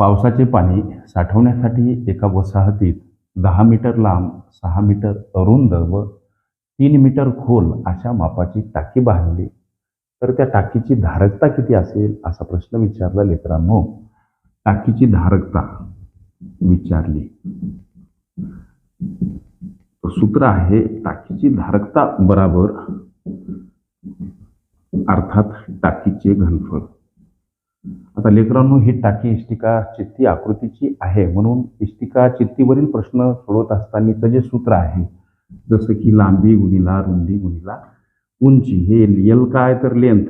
पावसाचे पाणी साठवण्यासाठी एका वसाहतीत दहा मीटर लांब सहा मीटर अरुंद व तीन मीटर खोल अशा मापाची टाकी बांधली. तर त्या टाकीची धारकता किती असेल? असा प्रश्न विचारला लेकरांनो. टाकीची धारकता विचारली. सूत्र आहे टाकीची धारकता बराबर अर्थात टाकीचे घनफळ. आता लेकरांनो ही टाकी इष्टिका चित्ती आकृतीची आहे. म्हणून इष्टिका चित्तीवरील प्रश्न सोडवत असतानाचं जे सूत्र आहे जसं की लांबी गुणिला रुंदी गुणिला उंची हे यल काय तर लेंथ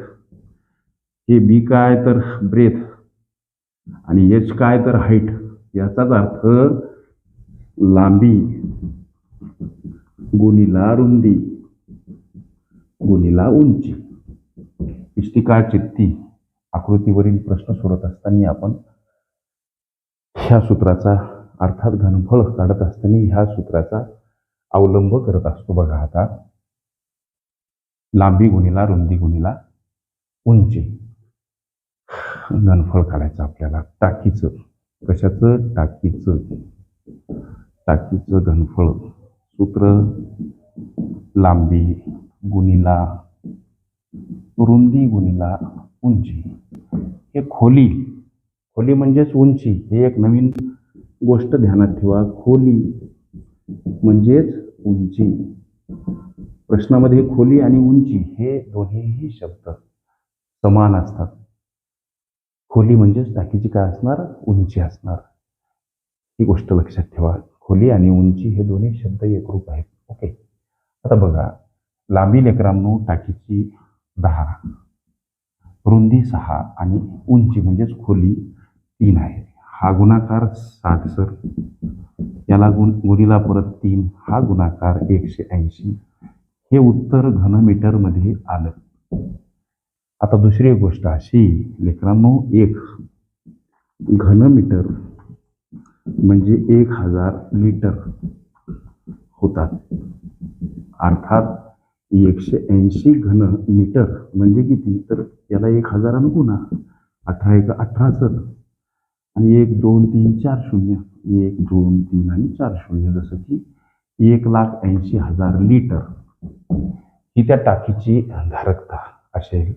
हे बी काय तर ब्रेथ आणि एच काय तर हाईट याचाच अर्थ लांबी गुणिला रुंदी गुणिला उंची. इष्टिका चित्ती. आकृतीवरील प्रश्न सोडत असताना आपण ह्या सूत्राचा अर्थात घनफळ काढत असताना ह्या सूत्राचा अवलंब करत असतो बघा आता. लांबी गुणीला रुंदी गुणीला उंची. घनफळ काढायचं आपल्याला. टाकीचं. कशाचं? टाकीचं. टाकीचं घनफळ. सूत्र लांबी गुणीला रुंदी गुणीला उंची. हे खोली खोली म्हणजेच उंची हे एक नवीन गोष्ट ध्यानात ठेवा. खोली म्हणजेच उंची. प्रश्नामध्ये खोली आणि उंची हे दोन्हीही शब्द समान असतात. खोली म्हणजेच टाकीची काय असणार? उंची असणार. ही गोष्ट लक्षात ठेवा. खोली आणि उंची हे दोन्ही शब्द एकरूप आहेत. ओके. आता बघा. लांबी लेकरांनो टाकीची दहा. रुंदी सहा आणि उंची म्हणजेच खोली तीन आहे. हा गुणाकार साठ सर. याला गुण गुणीला परत तीन. हा गुणाकार एकशे ऐंशी. हे उत्तर घनमीटरमध्ये आलं. आता दुसरी गोष्ट अशी लेकरांनो एक घनमीटर म्हणजे एक हजार लिटर होतात. अर्थात एकशे ऐंशी घन मीटर. म्हणजे किती? तर याला एक हजारानं गुणा. अठरा एक अठरा सर आणि एक दोन तीन चार शून्य. एक दोन तीन आणि चार शून्य. जसं की एक लाख ऐंशी हजार लिटर. ही त्या टाकीची धारकता असेल.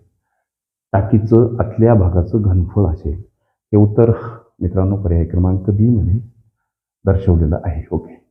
टाकीचं आतल्या भागाचं घनफळ असेल. हे उत्तर मित्रांनो पर्याय क्रमांक बी मध्ये दर्शवलेलं आहे. ओके.